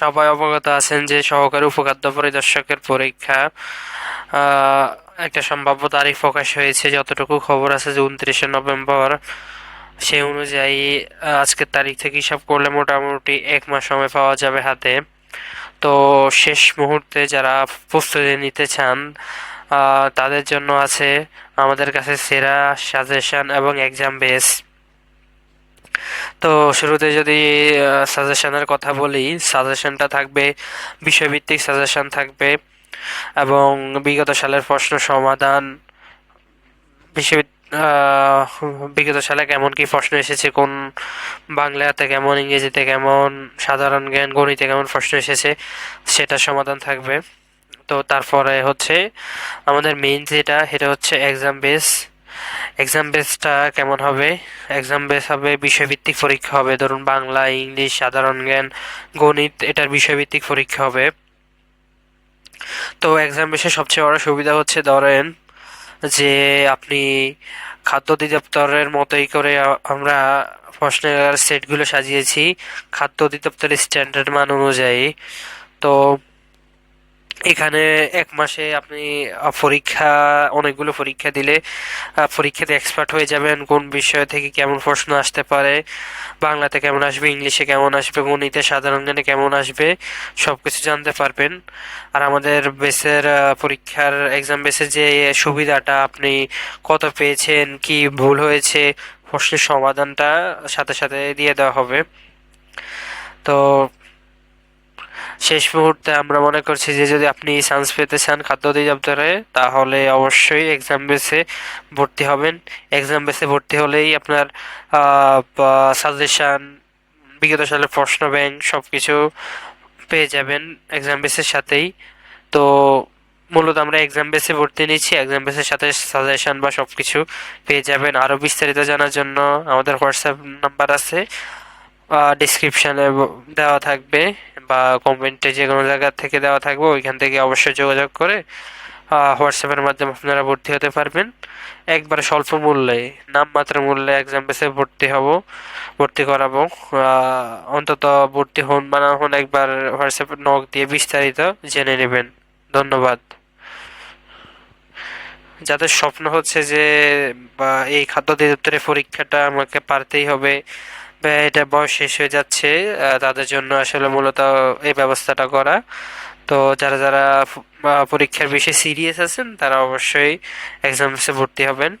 সবাই অবগত আছেন যে সহকারী উপখাদ্য পরিদর্শকের পরীক্ষা একটা সম্ভাব্য তারিখ প্রকাশ হয়েছে। যতটুকু খবর আছে যে উনত্রিশে নভেম্বর, সেই অনুযায়ী আজকের তারিখ থেকে হিসাব করলে মোটামুটি এক মাস সময় পাওয়া যাবে হাতে। তো শেষ মুহূর্তে যারা প্রস্তুতি নিতে চান তাদের জন্য আছে আমাদের কাছে সেরা সাজেশন এবং এক্সাম বেস তো শুরুতে যদি সাজেশনের কথা বলি সাজেশনটা থাকবে বিষয়ভিত্তিক সাজেশন থাকবে এবং বিগত সালের প্রশ্ন সমাধান আহ, বিগত সালে কেমন কি প্রশ্ন এসেছে কোন বাংলাতে কেমন ইংরেজিতে কেমন সাধারণ জ্ঞান গণিতে কেমন প্রশ্ন এসেছে সেটা সমাধান থাকবে। তো তারপরে হচ্ছে আমাদের মেইন যেটা সেটা হচ্ছে এক্সাম বেস এক্সাম বেসটা কেমন হবে? এক্সাম বেস হবে বিষয়ভিত্তিক পরীক্ষা হবে। ধরুন বাংলা, ইংলিশ, সাধারণ জ্ঞান, গণিত, এটার বিষয়ভিত্তিক পরীক্ষা হবে। তো এক্সাম বেসের সবচেয়ে বড় সুবিধা হচ্ছে ধরেন যে আপনি খাদ্য অধিদপ্তরের মতোই করে আমরা প্রশ্নের সেটগুলো সাজিয়েছি। খাদ্য অধিদপ্তরের স্ট্যান্ডার্ড মান অনুযায়ী। তো এখানে এক মাসে আপনি পরীক্ষা, অনেকগুলো পরীক্ষা দিলে পরীক্ষাতে এক্সপার্ট হয়ে যাবেন কোন বিষয় থেকে কেমন প্রশ্ন আসতে পারে, বাংলাতে কেমন আসবে, ইংলিশে কেমন আসবে, গণিতে সাধারণ জ্ঞানে কেমন আসবে সব কিছু জানতে পারবেন। আর আমাদের বেসের পরীক্ষার এক্সাম বেসের যে সুবিধাটা আপনি কত পেয়েছেন, কি ভুল হয়েছে, প্রশ্নের সমাধানটা সাথে সাথে দিয়ে দেওয়া হবে। তো শেষ মুহূর্তে আমরা মনে করছি যে যদি আপনি চান্স পেতে চান খাদ্য অধিদপ্তরে, তাহলে অবশ্যই এক্সাম বেসে ভর্তি হবেন। এক্সাম বেসে ভর্তি হলেই আপনার সাজেশান বিগত সালের প্রশ্ন ব্যাংক সব কিছু পেয়ে যাবেন এক্সাম বেসের সাথেই। তো মূলত আমরা এক্সাম বেসে ভর্তি নিচ্ছি এক্সাম বেসের সাথে সাজেশন বা সব কিছু পেয়ে যাবেন। আরও বিস্তারিত জানার জন্য আমাদের হোয়াটসঅ্যাপ নাম্বার আছে। ডিসক্রিপশানে দেওয়া থাকবে বা কমেন্টে যে কোনো জায়গা থেকে দেওয়া থাকবে, ওইখান থেকে অবশ্যই যোগাযোগ করে হোয়াটসঅ্যাপের মাধ্যমে আপনারা ভর্তি হতে পারবেন। একবার স্বল্প মূল্যে, নামমাত্র মূল্যে এক্সাম বেসে ভর্তি হব, ভর্তি করাবো। অন্তত ভর্তি হন বা না হন একবার হোয়াটসঅ্যাপে নক দিয়ে বিস্তারিত জেনে নেবেন। ধন্যবাদ। যাদের স্বপ্ন হচ্ছে যে এই খাদ্য অধিদপ্তরের পরীক্ষাটা আমাকে পারতেই হবে এটা বয়স শেষ হয়ে যাচ্ছে তাদের জন্য আসলে মূলত এই ব্যবস্থাটা করা। তো যারা যারা পরীক্ষার বিষয়ে সিরিয়াস আছেন, তারা অবশ্যই এক্সামসে ভর্তি হবেন।